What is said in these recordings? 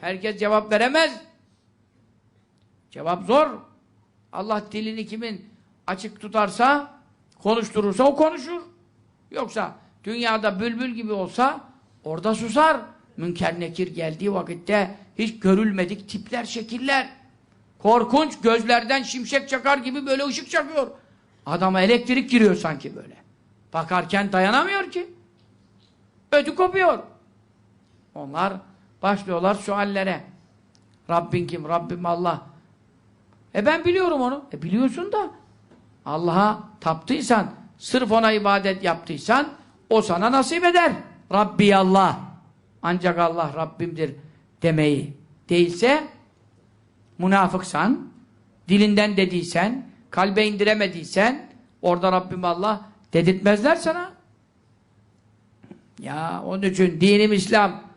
Herkes cevap veremez. Cevap zor. Allah dilini kimin açık tutarsa, konuşturursa o konuşur. Yoksa dünyada bülbül gibi olsa orada susar. Münker nekir geldiği vakitte hiç görülmedik tipler, şekiller. Korkunç, gözlerden şimşek çakar gibi böyle ışık çakıyor. Adama elektrik giriyor sanki böyle. Bakarken dayanamıyor ki. Ödü kopuyor. Onlar başlıyorlar suallere. Rabbin kim? Rabbim Allah. E ben biliyorum onu. E biliyorsun da Allah'a taptıysan, sırf ona ibadet yaptıysan o sana nasip eder. Rabbi Allah. Ancak Allah Rabbimdir demeyi. Değilse münafıksan, dilinden dediysen, kalbe indiremediysen orada Rabbim Allah dedirtmezler sana. Ya onun için dinim İslam.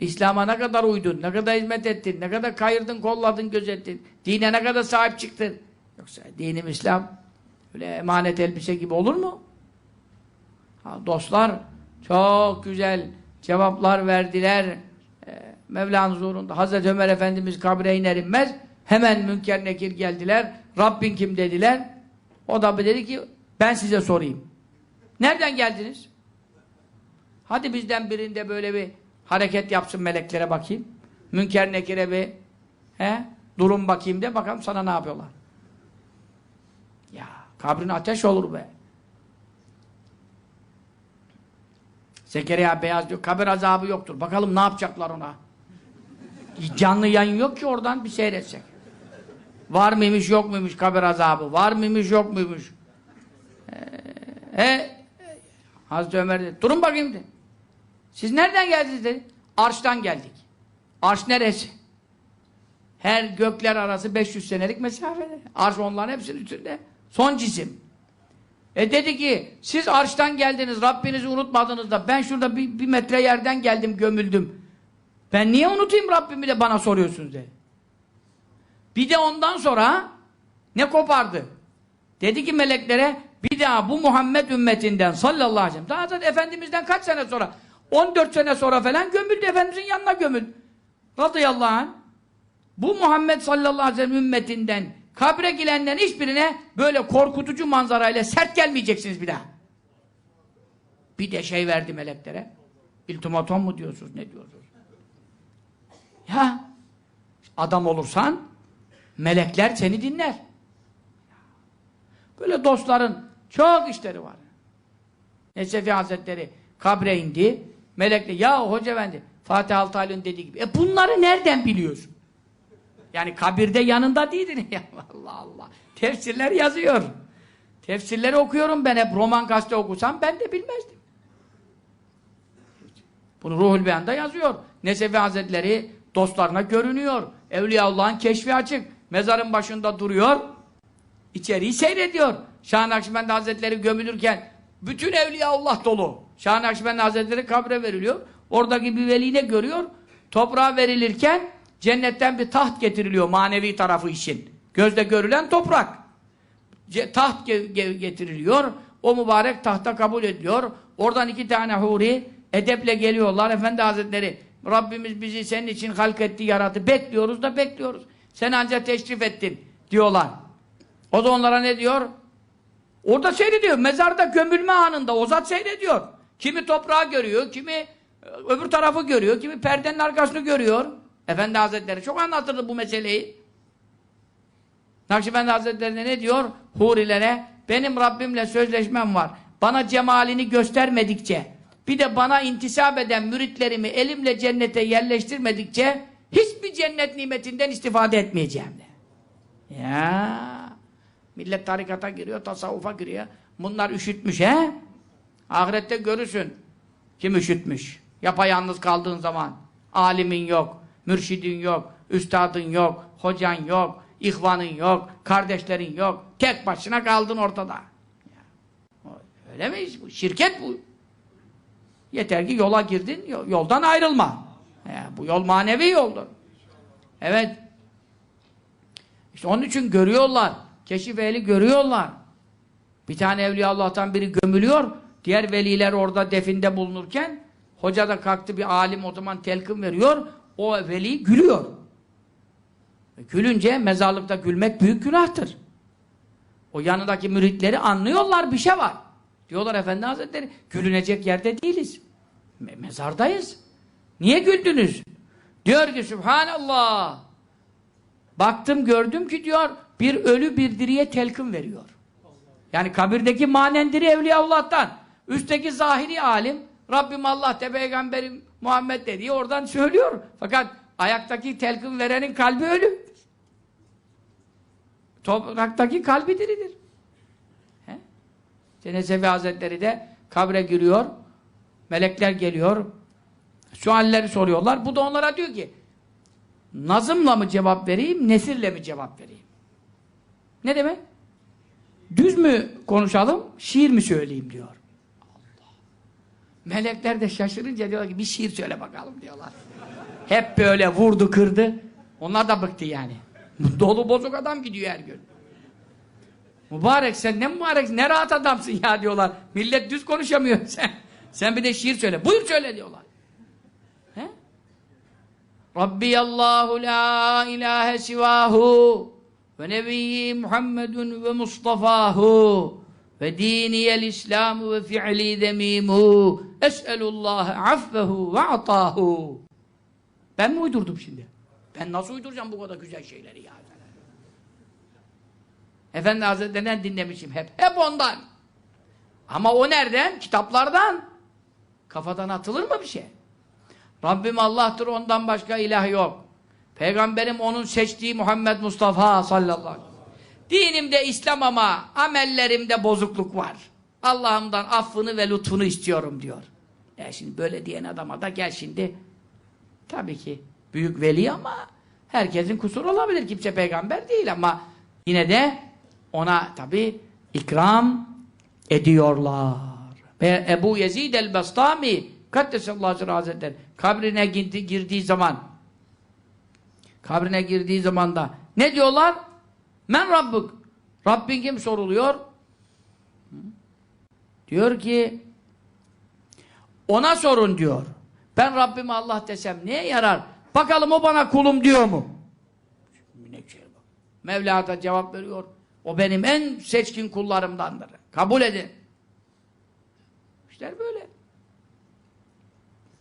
İslam'a ne kadar uydun, ne kadar hizmet ettin, ne kadar kayırdın, kolladın, gözettin. Dine ne kadar sahip çıktın. Yoksa dinim İslam öyle emanet elbise gibi olur mu? Ha, dostlar çok güzel cevaplar verdiler. Ee, Mevla'nın huzurunda. Hazreti Ömer Efendimiz kabre iner inmez hemen münker nekir geldiler. Rabbin kim dediler. O da dedi ki ben size sorayım. Nereden geldiniz? Hadi bizden birinde böyle bir hareket yapsın meleklere bakayım. Münker nekire bir he, durum bakayım de bakalım sana ne yapıyorlar. Ya kabrin ateş olur be. Zekeriya Beyaz diyor kabir azabı yoktur. Bakalım ne yapacaklar ona. Canlı yayın yok ki oradan bir seyretsek. Var mıymış yok muymuş kabir azabı? Var mıymış yok muymuş? Ee, e, Hazreti Ömer dedi. Durun bakayım dedi. Siz nereden geldiniz dedi. Arş'tan geldik. Arş neresi? Her gökler arası 500 senelik mesafede. Arş onların hepsinin üstünde. Son cisim. E dedi ki siz arştan geldiniz Rabbinizi unutmadınız da ben şurada bir, bir metre yerden geldim gömüldüm. Ben niye unutayım Rabbimi de bana soruyorsunuz dedi. Bir de ondan sonra ne kopardı? Dedi ki meleklere bir daha bu Muhammed ümmetinden sallallahu aleyhi ve sellem daha zaten Efendimiz'den kaç sene sonra 14 sene sonra falan gömüldü Efendimiz'in yanına gömüldü. Radıyallahu anh bu Muhammed sallallahu aleyhi ve sellem ümmetinden kabre girenlerin hiçbirine böyle korkutucu manzarayla sert gelmeyeceksiniz bir daha. Bir de şey verdi meleklere. İltimaton mu diyorsunuz ne diyorsunuz? Ya adam olursan melekler seni dinler. Böyle dostların çok işleri var. Nesefi Hazretleri kabre indi. Melekle ya hoca efendi Fatih Altaylı'nın dediği gibi. E bunları nereden biliyorsun? Yani kabirde yanında değildin. ya Allah Allah. Tefsirler yazıyor. Tefsirleri okuyorum ben hep roman gazete okusam ben de bilmezdim. Bunu Ruhul Beyan'da yazıyor. Nesefi Hazretleri dostlarına görünüyor. Evliyaullah'ın keşfi açık. Mezarın başında duruyor. İçeriği seyrediyor. Şah Nakşibendi Hazretleri gömülürken bütün Evliyaullah dolu. Şah Nakşibendi Hazretleri kabre veriliyor. Oradaki bir veli ne görüyor? Toprağa verilirken cennetten bir taht getiriliyor manevi tarafı için. Gözle görülen toprak. Ce taht ge ge getiriliyor. O mübarek tahta kabul ediliyor. Oradan iki tane huri edeple geliyorlar. Efendi Hazretleri Rabbimiz bizi senin için halk etti, yarattı. Bekliyoruz da bekliyoruz. Sen ancak teşrif ettin diyorlar. O da onlara ne diyor? Orada seyrediyor. Mezarda gömülme anında o zat seyrediyor. Kimi toprağı görüyor, kimi e, öbür tarafı görüyor, kimi perdenin arkasını görüyor. Efendi Hazretleri çok anlatırdı bu meseleyi. Nakşibendi Hazretleri ne diyor? Hurilere, benim Rabbimle sözleşmem var. Bana cemalini göstermedikçe, bir de bana intisap eden müritlerimi elimle cennete yerleştirmedikçe, hiçbir cennet nimetinden istifade etmeyeceğim de. Ya millet tarikata giriyor, tasavvufa giriyor. Bunlar üşütmüş he? Ahirette görürsün. Kim üşütmüş? Yapayalnız kaldığın zaman. Alimin yok, mürşidin yok, üstadın yok, hocan yok, ihvanın yok, kardeşlerin yok. Tek başına kaldın ortada. Öyle mi? Şirket bu. Yeter ki yola girdin, yoldan ayrılma. Bu yol manevi yoldur. Evet. İşte onun için görüyorlar. Keşif ehli görüyorlar. Bir tane Evliya Allah'tan biri gömülüyor. Diğer veliler orada definde bulunurken hoca da kalktı bir alim o zaman telkin veriyor. o veli gülüyor. E, Gülünce mezarlıkta gülmek büyük günahtır. O yanındaki müritleri anlıyorlar bir şey var. Diyorlar Efendi Hazretleri gülünecek yerde değiliz. Me- mezardayız. Niye güldünüz? Diyor ki Subhanallah. Baktım gördüm ki diyor bir ölü bir diriye telkin veriyor. Yani kabirdeki manendiri Evliyaullah'tan. Üstteki zahiri alim Rabbim Allah de peygamberim Muhammed de diye oradan söylüyor. Fakat ayaktaki telkin verenin kalbi ölü. Topraktaki kalbi diridir. He? İşte Nesefi Hazretleri de kabre giriyor. Melekler geliyor. Sualleri soruyorlar. Bu da onlara diyor ki nazımla mı cevap vereyim, nesirle mi cevap vereyim? Ne demek? Düz mü konuşalım, şiir mi söyleyeyim diyor. Melekler de şaşırınca diyorlar ki bir şiir söyle bakalım diyorlar. Hep böyle vurdu kırdı. Onlar da bıktı yani. Dolu bozuk adam gidiyor her gün. Mübarek sen ne mübarek ne rahat adamsın ya diyorlar. Millet düz konuşamıyor sen. Sen bir de şiir söyle. Buyur söyle diyorlar. He? Rabbi Allahu la ilahe sivahu ve nebiyyi Muhammedun ve Mustafahu ve diniyel İslamu ve fi'li demimu es'elullaha affehu ve atahu ben mi uydurdum şimdi? Ben nasıl uyduracağım bu kadar güzel şeyleri ya? Efendi Hazretlerinden dinlemişim hep. Hep ondan. Ama o nereden? Kitaplardan. Kafadan atılır mı bir şey? Rabbim Allah'tır ondan başka ilah yok. Peygamberim onun seçtiği Muhammed Mustafa sallallahu aleyhi ve sellem. Dinimde İslam ama amellerimde bozukluk var. Allah'ımdan affını ve lütfunu istiyorum diyor. E şimdi böyle diyen adama da gel şimdi tabii ki büyük veli ama herkesin kusuru olabilir. Kimse peygamber değil ama yine de ona tabii ikram ediyorlar. Ve Ebu Yezid el-Bastami Kaddesallahu Hazretleri kabrine girdi, girdiği zaman kabrine girdiği zaman da ne diyorlar? Men Rabbuk. Rabbin kim soruluyor? Diyor ki ona sorun diyor. Ben Rabbime Allah desem neye yarar? Bakalım o bana kulum diyor mu? Mevla da cevap veriyor. O benim en seçkin kullarımdandır. Kabul edin. İşte böyle.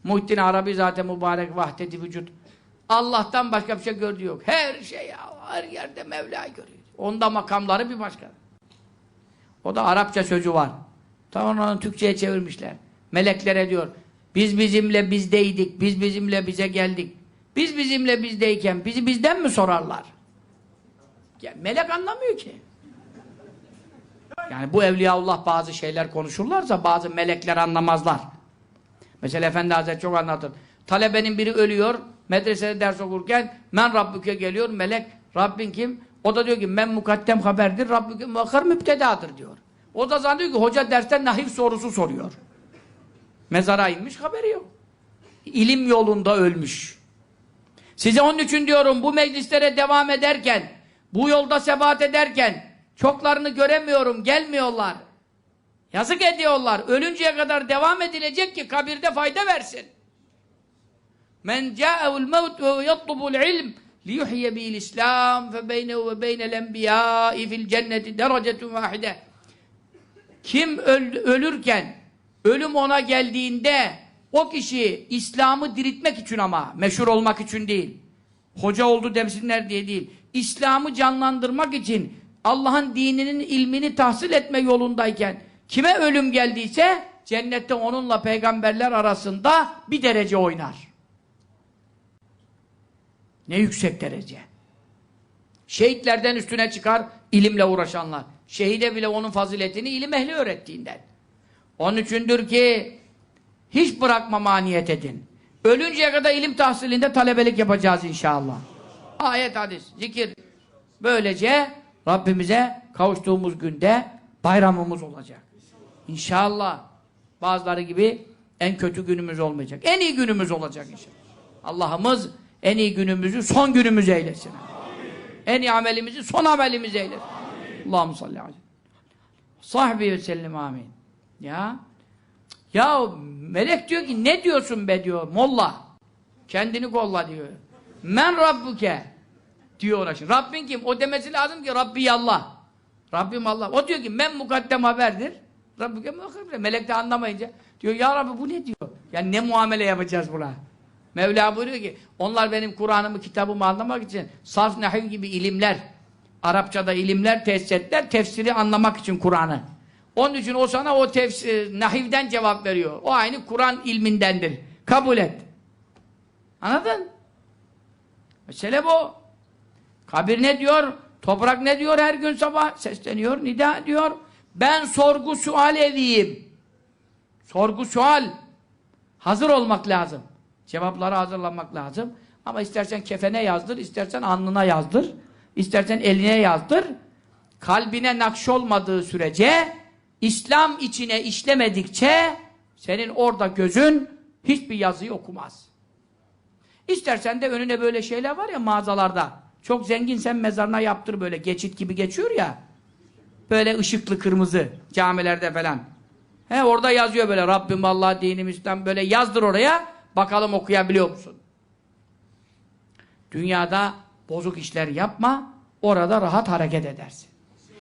Muhittin Arabi zaten mübarek vahdeti vücut. Allah'tan başka bir şey gördüğü yok. Her şey ya, her yerde Mevla'yı görüyor. Onda makamları bir başka. O da Arapça sözü var. Tamam onu Türkçe'ye çevirmişler. Meleklere diyor. Biz bizimle bizdeydik. Biz bizimle bize geldik. Biz bizimle bizdeyken bizi bizden mi sorarlar? Ya, melek anlamıyor ki. Yani bu Evliyaullah bazı şeyler konuşurlarsa bazı melekler anlamazlar. Mesela Efendi Hazretleri çok anlatır. Talebenin biri ölüyor, medresede ders okurken men Rabbüke geliyor, melek Rabbin kim? O da diyor ki men mukaddem haberdir, Rabbüke muakkar müptedadır diyor. O da zannediyor ki hoca dersten nahif sorusu soruyor. Mezara inmiş haberi yok. İlim yolunda ölmüş. Size onun için diyorum bu meclislere devam ederken, bu yolda sebat ederken çoklarını göremiyorum, gelmiyorlar. Yazık ediyorlar. Ölünceye kadar devam edilecek ki kabirde fayda versin. Men ca'ehu'l mevt ve yatlubu'l ilm liyuhye bil İslam fe beynehu ve beynel enbiya'i fil cenneti derecetun vahide. Kim öl ölürken ölüm ona geldiğinde o kişi İslam'ı diriltmek için ama meşhur olmak için değil. Hoca oldu demesinler diye değil. İslam'ı canlandırmak için Allah'ın dininin ilmini tahsil etme yolundayken kime ölüm geldiyse cennette onunla peygamberler arasında bir derece oynar. Ne yüksek derece. Şehitlerden üstüne çıkar ilimle uğraşanlar. Şehide bile onun faziletini ilim ehli öğrettiğinden. Onun üçündür ki hiç bırakmama niyet edin. Ölünceye kadar ilim tahsilinde talebelik yapacağız inşallah. Ayet, hadis, zikir. Böylece Rabbimize kavuştuğumuz günde bayramımız olacak. İnşallah. Bazıları gibi en kötü günümüz olmayacak. En iyi günümüz olacak inşallah. Allah'ımız en iyi günümüzü son günümüz eylesin. Amin. En iyi amelimizi son amelimiz eylesin. Allahu salli aleyhi. Sahbi ve sellem amin. Ya ya melek diyor ki ne diyorsun be diyor molla. Kendini kolla diyor. Men Rabbuke diyor ona şimdi. Rabbin kim? O demesi lazım ki Rabbi Allah. Rabbim Allah. O diyor ki men mukaddem haberdir. Rabbuke mukaddem. Melek de anlamayınca diyor ya Rabbi bu ne diyor? Yani ne muamele yapacağız buna? Mevla buyuruyor ki onlar benim Kur'an'ımı, kitabımı anlamak için sarf, nahiv gibi ilimler, Arapçada ilimler tesis ettiler, tefsiri anlamak için Kur'an'ı. Onun için o sana o tefsir, nahivden cevap veriyor. O aynı Kur'an ilmindendir. Kabul et. Anladın? Mesele bu. Kabir ne diyor? Toprak ne diyor her gün sabah? Sesleniyor, nida diyor. Ben sorgu sual edeyim. Sorgu sual. Hazır olmak lazım. Cevapları hazırlamak lazım. Ama istersen kefene yazdır, istersen alnına yazdır, istersen eline yazdır. Kalbine nakş olmadığı sürece, İslam içine işlemedikçe senin orada gözün hiçbir yazıyı okumaz. İstersen de önüne böyle şeyler var ya mağazalarda. Çok zenginsen mezarına yaptır böyle geçit gibi geçiyor ya. Böyle ışıklı kırmızı camilerde falan. He orada yazıyor böyle Rabbim Allah dinim İslam böyle yazdır oraya. Bakalım okuyabiliyor musun? Dünyada bozuk işler yapma. Orada rahat hareket edersin.